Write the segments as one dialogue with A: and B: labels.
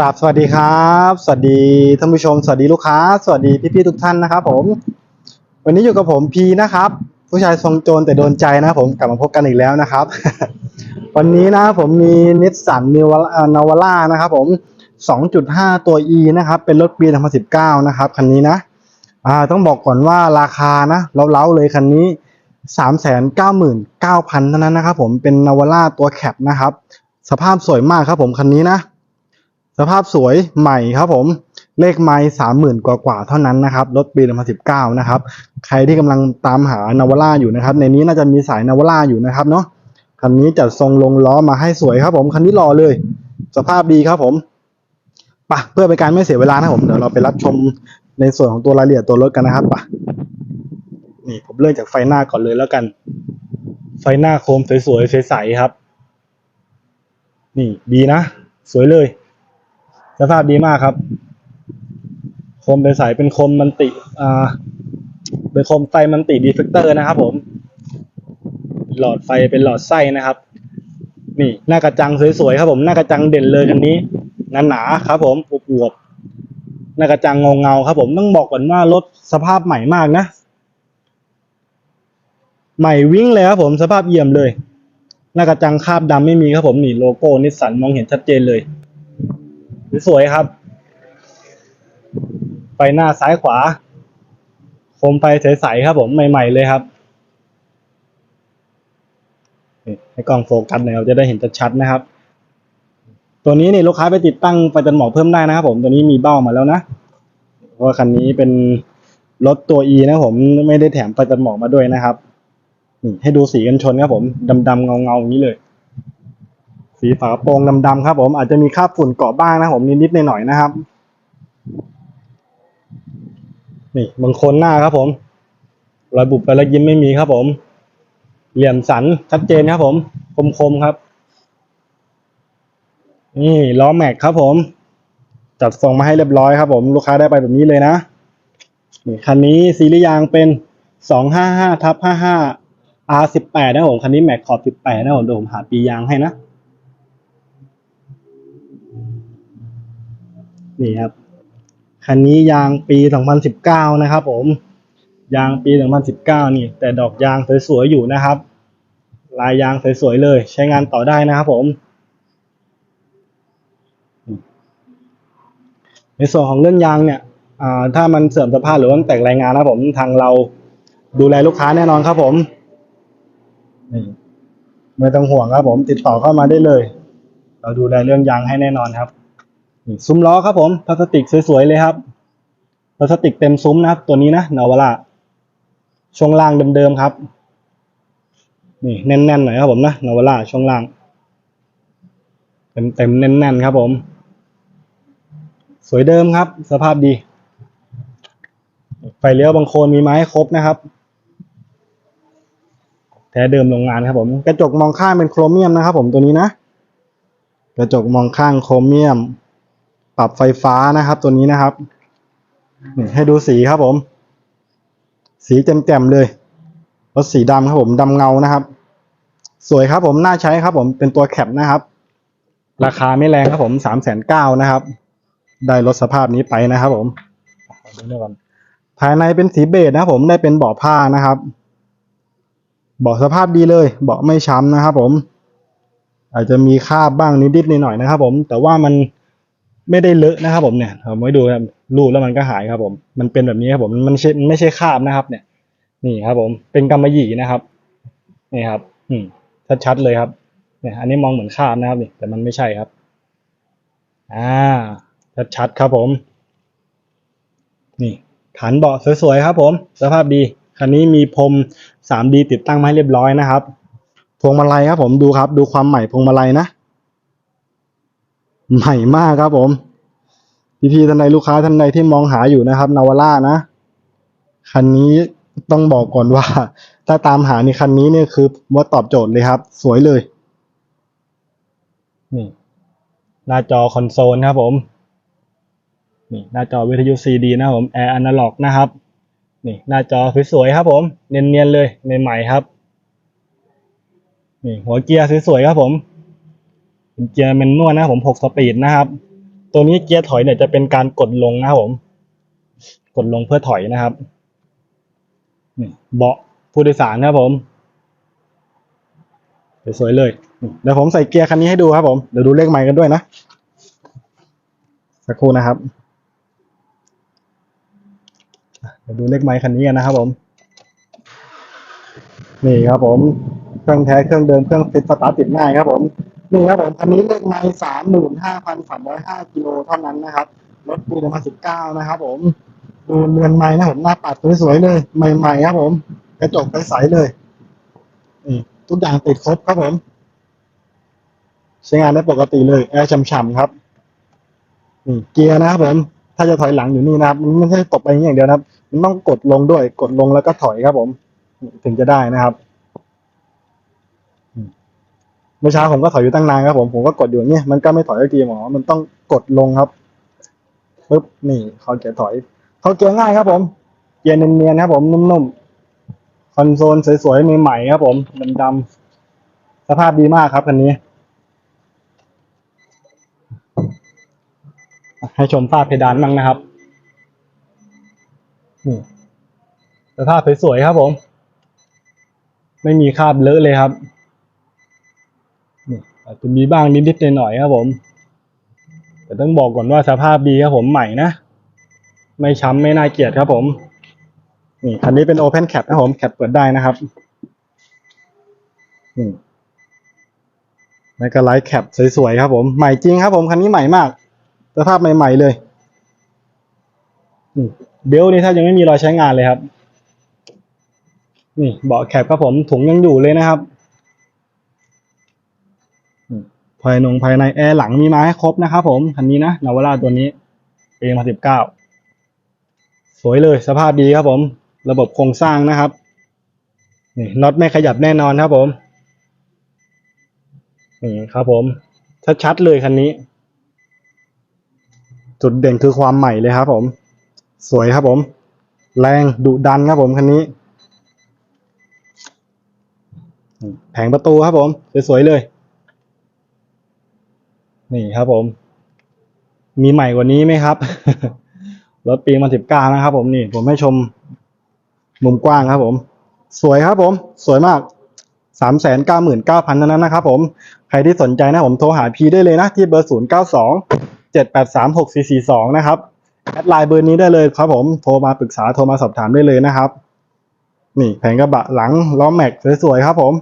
A: ราบสวัสดีครับ สวัสดีท่านผู้ชม สวัสดีลูกค้า สวัสดีพี่ๆทุกท่านนะครับผม วันนี้อยู่กับผมพีนะครับ ผู้ชายทรงโจรแต่โดนใจนะผมกลับมาพบกันอีกแล้วนะครับ วันนี้นะผมมีนิสสันนิวนาวาร่านะครับผม 2.5 ตัว E นะครับ เป็นรถปี 2019 นะครับ คันนี้นะอ่าต้องบอกก่อนว่าราคานะเล้าๆเลยคันนี้ 399,000เท่านั้นนะครับผมเป็นนาวาร่าตัวแคปนะครับ สภาพสวยมากครับผมคันนี้นะ สภาพสวยใหม่ครับผมเลขไม้สามหมื่นกว่าๆเท่านั้นนะครับรถปี2019นะครับใครที่กำลังตามหานาวาร่าอยู่นะครับ ในนี้น่าจะมีสายนาวาร่าอยู่นะครับเนาะคันนี้จัดทรงลงล้อมาให้สวยครับผมคันนี้รอเลย สภาพดีครับผมปะเพื่อเป็นการไม่เสียเวลานะผมเดี๋ยวเราไปรับชมในส่วนของตัวรายละเอียดตัวรถกันนะครับปะนี่ผมเริ่มจากไฟหน้าก่อนเลยแล้วกัน ไฟหน้าโคมสวยๆใสๆครับ นี่ดีนะ สวยเลย สภาพดีมากครับ คมใสๆเป็นคมมันติอ่าเป็นคมไฟมันติดีเฟกเตอร์นะครับ ผม หลอดไฟเป็นหลอดไส้นะครับ นี่หน้ากระจังสวยๆครับผม หน้ากระจังเด่นเลยคันนี้หนาๆครับ ผมอวบๆหน้ากระจังเงาๆครับ ผมต้องบอกก่อนว่ารถสภาพใหม่มากนะใหม่วิ่งเลยครับผมสภาพเยี่ยมเลย หน้ากระจังคราบดำไม่มีครับผมนี่โลโก้นิสสันมองเห็นชัดเจนเลย สวยครับ ไฟหน้าซ้ายขวา โคมไฟใสๆครับผมใหม่ ๆ เลยครับให้กล้องโฟกัสหน่อยเราจะได้เห็นชัดๆนะครับ ตัวนี้นี่ลูกค้าไปติดตั้งไฟตัดหมอกเพิ่มได้นะครับผมตัวนี้มีเบ้ามาแล้วนะเพราะคันนี้เป็นรถตัว E นะผมไม่ได้แถมไฟตัดหมอกมาด้วยนะครับนี่ให้ดูสีกันชนครับผมดำๆเงาๆอย่างนี้เลย สีฝากระโปรงดำๆครับ ผมอาจจะมีคราบฝุ่นเกาะบ้างนะผมนิดๆหน่อยๆนะครับ นี่บางคนหน้าครับ ผมรอยบุบไปแล้วยิ้มไม่มีครับผม เหลี่ยมสันชัดเจนครับ ผมคมๆครับ นี่ล้อแม็กครับ ผม จัดส่งมาให้เรียบร้อยครับ ผมลูกค้าได้ไปแบบนี้เลยนะนี่คันนี้ซีรีส์ยางเป็นสองห้าห้าทับห้าห้า R สิบแปดนะผมคันนี้แม็กขอบสิบแปดนะผมเดี๋ยวผมหาปียางให้นะ นี่ครับคันนี้ยางปี 2019 นะครับ ผม ยางปี 2019 นี่ แต่ดอกยางสวยๆอยู่นะครับ ลายยางสวยๆเลย ใช้งานต่อได้นะครับ ผม ในส่วนของเรื่องยางเนี่ยถ้ามันเสื่อมสภาพหรือว่ามันแตกรายงานนะผมทางเราดูแลลูกค้าแน่นอนครับผมไม่ต้องห่วงครับผม ติดต่อเข้ามาได้เลย เราดูแลเรื่องยางให้แน่นอนครับ ซุ้มล้อครับผมพลาสติกสวยๆเลยครับพลาสติกเต็มซุ้มนะครับ ตัวนี้นะนาวาร่าช่วงล่างเดิมๆครับ นี่แน่นๆหน่อยครับผมนะนาวาร่าช่วงล่าง เต็มๆแน่นๆครับผม สวยเดิมครับ สภาพดี ไฟเลี้ยวบางโคนมีไม้ครบนะครับ แท้เดิมโรงงานครับผม กระจกมองข้างเป็นโครเมียมนะครับผมตัวนี้นะ กระจกมองข้างโครเมียม ปรับไฟฟ้านะครับ ตัวนี้นะครับนี่ให้ดูสีครับผม สีแจ่มๆเลยรถสีดำครับผมดำเงานะครับ สวยครับผมน่าใช้ครับผมเป็นตัวแคปนะครับ ราคาไม่แรงครับผมสามแสนเก้านะครับ ได้รถสภาพนี้ไปนะครับ ผมภายในเป็นสีเบจนะครับผมได้เป็นเบาะผ้านะครับเบาะสภาพดีเลย เบาะไม่ช้ำนะครับ ผม อาจจะมีคราบบ้างนิดๆหน่อยๆนะครับ ผม แต่ว่ามัน ไม่ได้เลอะนะครับ ผมเนี่ยผมไม่ดูครับรูดแล้วมันก็หายครับ ผม มันเป็นแบบนี้ครับผมมันไม่ใช่ไม่ใช่คาบนะครับ เนี่ย นี่ครับ ผมเป็นกำมะหยี่นะครับนี่ครับ อืมชัดๆเลยครับ เนี่ย อันนี้มองเหมือนคาบนะครับนี่แต่มันไม่ใช่ครับ อ่าชัดๆครับผม นี่ฐานเบาะสวยๆครับ ผม สภาพดีคันนี้มีพรม 3D ติดตั้งมาให้เรียบร้อยนะครับ พวงมาลัยครับ ผมดูครับ ดูความใหม่พวงมาลัยนะ ใหม่มากครับผมพี่ๆท่านใดลูกค้าท่านใดที่มองหาอยู่นะครับนาวาร่านะ คันนี้ต้องบอกก่อนว่า ถ้าตามหาในคันนี้เนี่ยคือว่าตอบโจทย์เลยครับ สวยเลย นี่ หน้าจอคอนโซลครับผม นี่ หน้าจอวิทยุซีดีนะผมแอร์อนาล็อกนะครับ นี่ หน้าจอสวยๆครับผม เนียนๆเลยใหม่ๆครับ นี่ หัวเกียร์สวยๆครับผม เป็นเกียร์แมนนวลนะครับผมหกสปีดนะครับ ตัวนี้เกียร์ถอยเนี่ยจะเป็นการกดลงนะครับผม กดลงเพื่อถอยนะครับนี่เบาะผู้โดยสารครับผมสวยเลยเดี๋ยวผมใส่เกียร์คันนี้ให้ดูครับผมเดี๋ยวดูเลขไมล์กันด้วยนะสักครู่นะครับเดี๋ยวดูเลขไมล์คันนี้กันนะครับผม นี่ครับผม เครื่องแท้เครื่องเดิมเครื่องติดสตาร์ทติดง่ายครับผม นี่ครับผมคันนี้เลขไมล์สามหมื่นห้าพันสามร้อยห้ากิโลเท่านั้นนะครับรถปีสองพันสิบเก้านะครับผมดูเรือนไม้นะผมหน้าปัดสวยๆเลย ใหม่ๆครับผมกระจกใสๆเลยนี่ทุกอย่างติดครบครับผม ใช้งานได้ปกติเลยแอร์ฉ่ำๆครับนี่เกียร์นะครับผมถ้าจะถอยหลังอยู่นี่นะครับมันไม่ใช่ตบไปอย่างเดียวนะครับ มันต้องกดลงด้วยกดลงแล้วก็ถอยครับผม ถึงจะได้นะครับ เมื่อเช้าผมก็ถอยอยู่ตั้งนานครับผมผมก็กดอยู่เงี้ยมันก็ไม่ถอยสักทีหมอมันต้องกดลงครับปึ๊บนี่เขาเกียร์ถอย เขาเกียร์ง่ายครับ ผมเกียร์เนียนๆครับผมนุ่มๆคอนโซลสวยๆใหม่ๆครับ ผมดำๆสภาพดีมากครับคันนี้ ให้ชมฝ้าเพดานบ้างนะครับนี่สภาพสวยๆครับผม ไม่มีคราบเลอะเลยครับ อาจจะมีบ้างนิดๆหน่อยๆครับผม แต่ต้องบอกก่อนว่าสภาพดีครับผมใหม่นะ ไม่ช้ำไม่น่าเกลียดครับผมนี่คันนี้เป็น Open Cap นะครับผมแคปเปิดได้นะครับนี่แล้วก็ไลท์แคปสวยๆครับผมใหม่จริงครับผมคันนี้ใหม่มาก สภาพใหม่ๆเลยนี่เบลต์นี่ถ้ายังไม่มีรอยใช้งานเลยครับ นี่เบาะแคปครับผมถุงยังอยู่เลยนะครับนี่ ภายนงภายในแอร์หลังมีมาให้ครบนะครับผมคันนี้นะนาวาร่าตัวนี้ปีมาสิบเก้าสวยเลยสภาพดีครับผม ระบบโครงสร้างนะครับนี่น็อตไม่ขยับแน่นอนครับผมนี่ครับผมชัดๆเลยคันนี้ จุดเด่นคือความใหม่เลยครับผม สวยครับผม แรงดุดันครับผมคันนี้ แผงประตูครับผม สวยๆเลย นี่ครับผม มีใหม่กว่านี้ไหมครับ รถปีมาสิบเก้านะครับ ผมนี่ ผมให้ชม มุมกว้างครับ ผม สวยครับ ผม สวยมากสามแสนเก้าหมื่นเก้าพันนั้นนะครับ ผม ใครที่สนใจนะผมโทรหาพีได้เลยนะ ที่เบอร์ศูนย์เก้าสองเจ็ดแปดสามหกสี่สี่สองนะครับแอดไลน์เบอร์นี้ได้เลยครับ ผมโทรมาปรึกษาโทรมาสอบถามได้เลยนะครับ นี่แผงกระบะหลังล้อแม็กสวยๆครับ ผม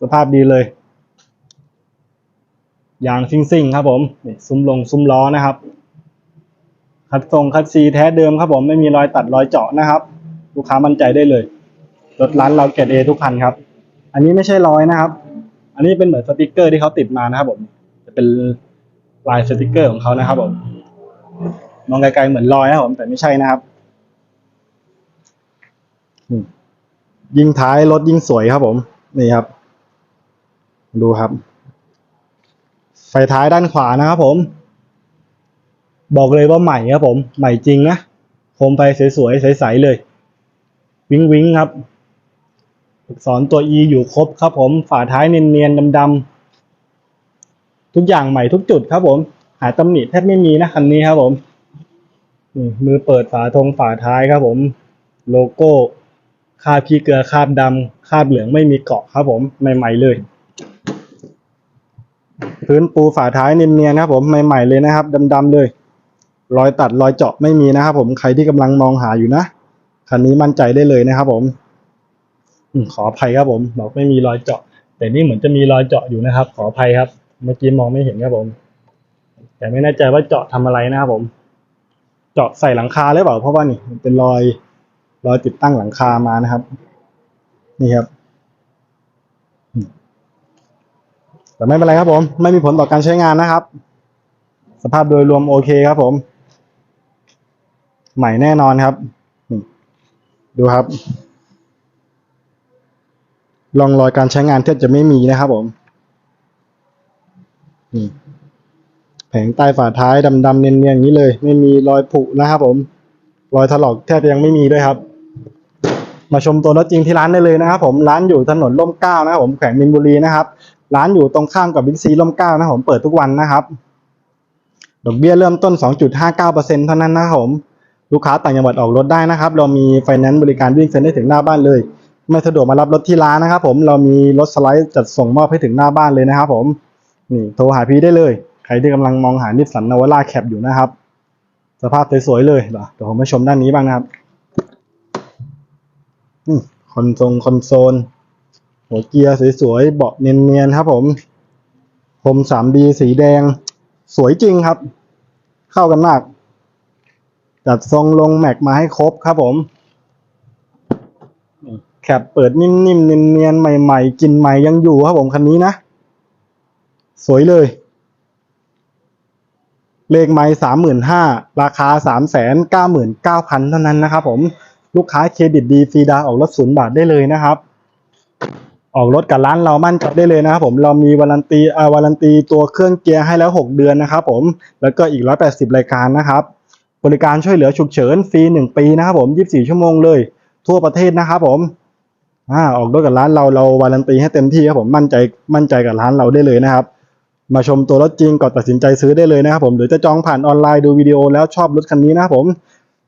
A: สภาพดีเลย ยางซิ่งๆครับผมนี่ซุ้มลงซุ้มล้อนะครับ คัดทรงคัดซีแท้เดิมครับผมไม่มีรอยตัดรอยเจาะนะครับ ลูกค้ามั่นใจได้เลยรถร้านเราเกรดเอทุกคันครับ อันนี้ไม่ใช่รอยนะครับ อันนี้เป็นเหมือนสติกเกอร์ที่เขาติดมานะครับผม จะเป็นลายสติกเกอร์ของเขานะครับผม มองไกลๆเหมือนรอยนะครับผมแต่ไม่ใช่นะครับ ยิงท้ายรถยิ่งสวยครับผม นี่ครับ ดูครับ ไฟท้ายด้านขวานะครับผม บอกเลยว่าใหม่ครับผม ใหม่จริงนะโคมไฟสวยๆใสๆเลย วิงวิงครับอักษรตัว E อยู่ครบครับผม ฝาท้ายเนียนๆดำๆทุกอย่างใหม่ทุกจุดครับผม หาตำหนิแทบไม่มีนะคันนี้ครับผมนี่มือเปิดฝาทงฝาท้ายครับผม โลโก้คาบขี้เกลือคาบดำคาบเหลืองไม่มีเกาะครับผมใหม่ๆเลย พื้นปูฝาท้ายเนียนๆครับผมใหม่ๆเลยนะครับดำๆเลย รอยตัดรอยเจาะไม่มีนะครับผมใครที่กำลังมองหาอยู่นะคันนี้มั่นใจได้เลยนะครับ ผมขออภัยครับผมบอกไม่มีรอยเจาะ แต่นี่เหมือนจะมีรอยเจาะอยู่นะครับ ขออภัยครับ เมื่อกี้มองไม่เห็นครับผม แต่ไม่แน่ใจว่าเจาะทำอะไรนะครับผม เจาะใส่หลังคาหรือเปล่าเพราะว่านี่เป็นรอยรอยติดตั้งหลังคามานะครับ นี่ครับ แต่ไม่เป็นไรครับผม ไม่มีผลต่อการใช้งานนะครับ สภาพโดยรวมโอเคครับผม ใหม่แน่นอนครับ ดูครับร่องรอยการใช้งานแทบจะไม่มีนะครับผมนี่แผงใต้ฝาท้ายดำๆเนียนๆอย่างนี้เลย ไม่มีรอยผุนะครับผม รอยถลอกแทบจะยังไม่มีด้วยครับ มาชมตัวรถจริงที่ร้านได้เลยนะครับผมร้านอยู่ถนนร่มเกล้านะครับผมแขวงมินบุรีนะครับ ร้านอยู่ตรงข้ามกับบิ๊กซีร่มเก้านะผมเปิดทุกวันนะครับ ดอกเบี้ยเริ่มต้น 2.59%เท่านั้นนะครับผมลูกค้าต่างจังหวัดออกรถได้นะครับ เรามีไฟแนนซ์บริการวิ่งเซ็นได้ถึงหน้าบ้านเลย ไม่สะดวกมารับรถที่ร้านนะครับ ผมเรามีรถสไลด์จัดส่งมอบให้ถึงหน้าบ้านเลยนะครับ ผมนี่โทรหาพี่ได้เลย ใครที่กำลังมองหานิสสันนาวาร่าแคปอยู่นะครับ สภาพสวยๆเลยเหรอเดี๋ยวผมมาชมด้านนี้บ้างนะครับนี่คอนโซลคอนโซล หัวเกียร์สวยๆ เบาะเนียนๆ ครับผมพรม 3D สีแดง สวยจริงครับ เข้ากันมาก จัดทรงลงแม็กมาให้ครบครับผม แคปเปิดนิ่มๆ เนียนๆ ใหม่ๆ กินใหม่ยังอยู่ครับผมคันนี้นะ สวยเลย เลขไม้สามหมื่นห้าราคาสามแสนเก้าหมื่นเก้าพันเท่านั้นนะครับผม ลูกค้าเครดิตดีฟรีดาวออกรถศูนย์บาทได้เลยนะครับ ออกรถกับร้านเรามั่นใจได้เลยนะครับผมเรามีวารันตีอาวารันตีตัวเครื่องเกียร์ให้แล้ว 6 เดือนนะครับผมแล้วก็อีก 180 รายการนะครับ บริการช่วยเหลือฉุกเฉินฟรี1 ปีนะครับผม 24 ชั่วโมงเลย ทั่วประเทศนะครับผมอ่าออกรถกับร้านเราเราวารันตีให้เต็มที่ครับผมมั่นใจมั่นใจกับร้านเราได้เลยนะครับ มาชมตัวรถจริงก่อนตัดสินใจซื้อได้เลยนะครับผมหรือจะจองผ่านออนไลน์ดูวิดีโอแล้วชอบรถคันนี้นะครับผม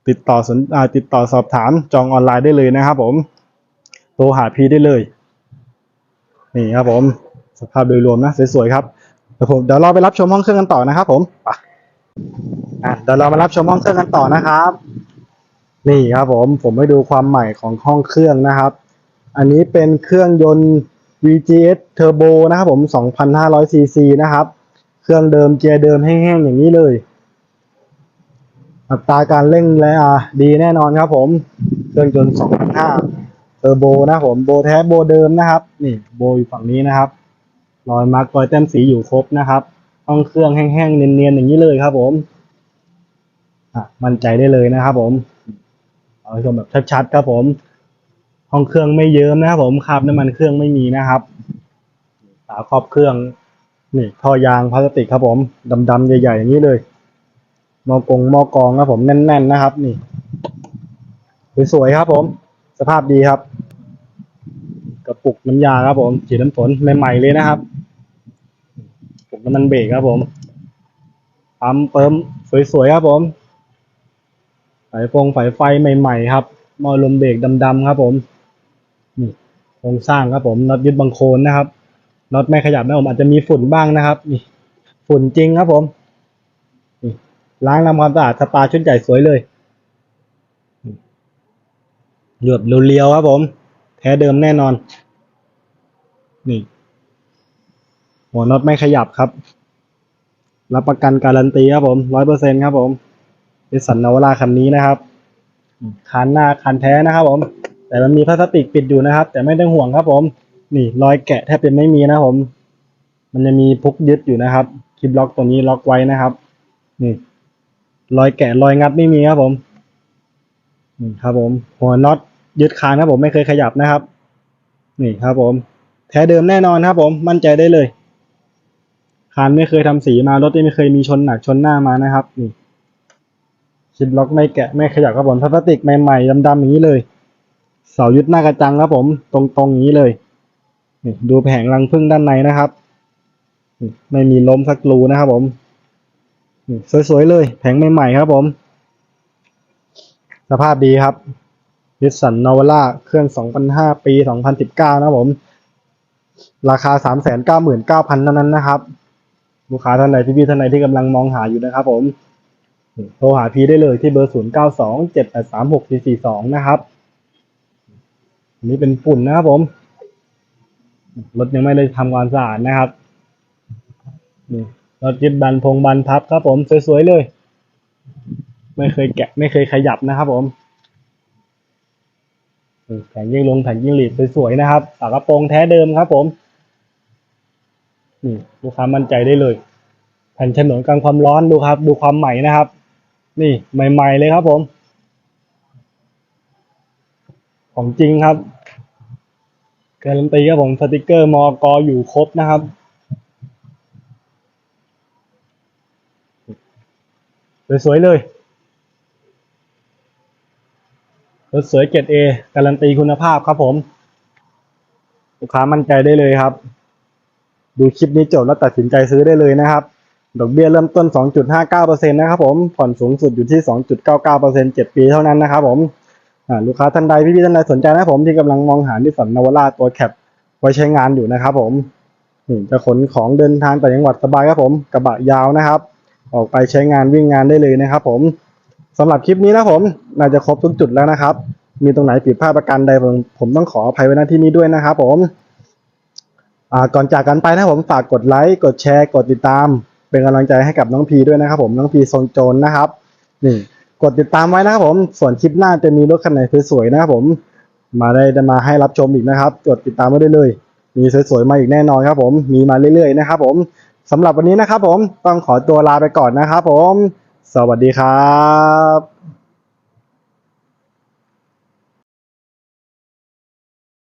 A: ติดต่อสนติดต่อสอบถามจองออนไลน์ได้เลยนะครับผมโทรหาพีได้เลย นี่ครับผมสภาพโดยรวมนะสวยๆครับเดี๋ยวผมเดี๋ยวเราไปรับชมห้องเครื่องกันต่อนะครับ ผมไปอะเดี๋ยวเรามารับชมห้องเครื่องกันต่อนะครับ นี่ครับผมผมให้ดูความใหม่ของห้องเครื่องนะครับ อันนี้เป็นเครื่องยนต์ VGS Turbo นะครับผม 2,500 cc นะครับ เครื่องเดิมเกียร์เดิมแห้งๆอย่างนี้เลย อัตราการเร่งและดีแน่นอนครับผม เครื่องยนต์2,500 เทอร์โบนะผมโบแท้โบเดิมนะครับ นี่โบอยู่ฝั่งนี้นะครับรอยมาร์กรอยแต้มสีอยู่ครบนะครับห้องเครื่องแห้งๆเนียนๆอย่างนี้เลยครับ ผมอะมั่นใจได้เลยนะครับ ผมเอาชมแบบชัดๆครับผม ห้องเครื่องไม่เยิ้มนะครับผมคราบน้ำมันเครื่องไม่มีนะครับฝาครอบเครื่องนี่ท่อยางพลาสติกครับผมดำๆใหญ่ๆอย่างนี้เลยมอกงมอกองครับผมแน่น ๆ นะครับ นี่สวยๆครับผม สภาพดีครับ กระปุกน้ำยาครับผมฉีดน้ำฝนใหม่ๆเลยนะครับกระปุกน้ำมันเบรกครับผมปั๊มเปิมสวยๆครับผมสายฟงสายไฟใหม่ๆครับมอลมเบรกดำๆครับผมนี่โครงสร้างครับผมน็อตยึดบังโคลนนะครับน็อตไม่ขยับนะผมอาจจะมีฝุ่นบ้างนะครับ นี่ฝุ่นจริงครับผมนี่ล้างทำความสะอาดสปาชุดใหญ่สวยเลย หยดเรียวๆครับผม แท้เดิมแน่นอน นี่ หัวน็อตไม่ขยับครับ รับประกันการันตีครับผมร้อยเปอร์เซ็นครับผมดิสันนาวร่าคันนี้นะครับคันหน้าคันแท้นะครับผม แต่มันมีพลาสติกปิดอยู่นะครับ แต่ไม่ต้องห่วงครับผม นี่รอยแกะแทบจะไม่มีนะผม มันจะมีพุกยึดอยู่นะครับคลิปล็อกตัวนี้ล็อกไว้นะครับ นี่ รอยแกะรอยงัดไม่มีครับผมนี่ครับผม หัวน็อต ยึดคานครับผมไม่เคยขยับนะครับ นี่ครับผม แท้เดิมแน่นอนครับผมมั่นใจได้เลยคานไม่เคยทำสีมารถไม่เคยมีชนหนักชนหน้ามานะครับ นี่ชิปล็อกไม่แกะไม่ขยับครับผมพลาสติกใหม่ๆดำๆอย่างนี้เลย เสายึดหน้ากระจังครับผม ตรงๆอย่างนี้เลยนี่ดูแผงรังพึ่งด้านในนะครับไม่มีล้มสักรูนะครับผมสวยๆเลย แผงใหม่ๆครับผม สภาพดีครับ นิสสันนาวาร่าเครื่อง 2005 ปี 2019 นะครับผม ราคา 399,000เท่านั้นนะครับ ลูกค้าท่านใดพี่ๆท่านใดที่กำลังมองหาอยู่นะครับผม โทรหาพี่ได้เลยที่เบอร์ 0927836442 นะครับอันนี้เป็นฝุ่นนะครับผม รถยังไม่ได้ทำความสะอาดนะครับนี่รถยึดบันพงบันพับครับผม สวยๆเลย ไม่เคยแกะไม่เคยขยับนะครับผม แผงยิ่งลงแผงยิ่งหลีดสวยๆนะครับฝากระโปรงแท้เดิมครับ ผมนี่ลูกค้ามั่นใจได้เลย แผ่นฉนวนกันความร้อนดูครับ ดูความใหม่นะครับ นี่ใหม่ ๆ เลยครับผม ของจริงครับการันตีครับผมสติกเกอร์มอกออยู่ครบนะครับสวยๆเลย รถสวยเกรดเอการันตีคุณภาพครับผม ลูกค้ามั่นใจได้เลยครับ ดูคลิปนี้จบแล้วตัดสินใจซื้อได้เลยนะครับ ดอกเบี้ยเริ่มต้น 2.59%นะครับผมผ่อนสูงสุดอยู่ที่ 2.99% 7 ปีเท่านั้นนะครับผมลูกค้าท่านใดพี่ๆท่านใดสนใจนะผมที่กำลังมองหานิสสันนวาร่าตัวแคปไว้ใช้งานอยู่นะครับผมนี่จะขนของเดินทางต่างจังหวัดสบายครับผมกระบะยาวนะครับ ออกไปใช้งานวิ่งงานได้เลยนะครับผม สำหรับคลิปนี้นะผมน่าจะครบทุกจุดแล้วนะครับ มีตรงไหนผิดพลาดประการใดผมผมต้องขออภัยไว้ณที่นี้ด้วยนะครับผมก่อนจากกันไปนะผมฝากกดไลค์กดแชร์ กดติดตาม เป็นกำลังใจให้กับน้องพีด้วยนะครับ ผมน้องพีทรงโจรนะครับนี่กดติดตามไว้นะครับผมส่วนคลิปหน้าจะมีรถคันไหนสวยๆนะครับผมมาได้มาให้รับชมอีกนะครับ กดติดตามไว้ได้เลย มีสวยๆมาอีกแน่นอนครับ ผมมีมาเรื่อยๆนะครับ ผมสำหรับวันนี้นะครับ ผมต้องขอตัวลาไปก่อนนะครับ ผม สวัสดีครับ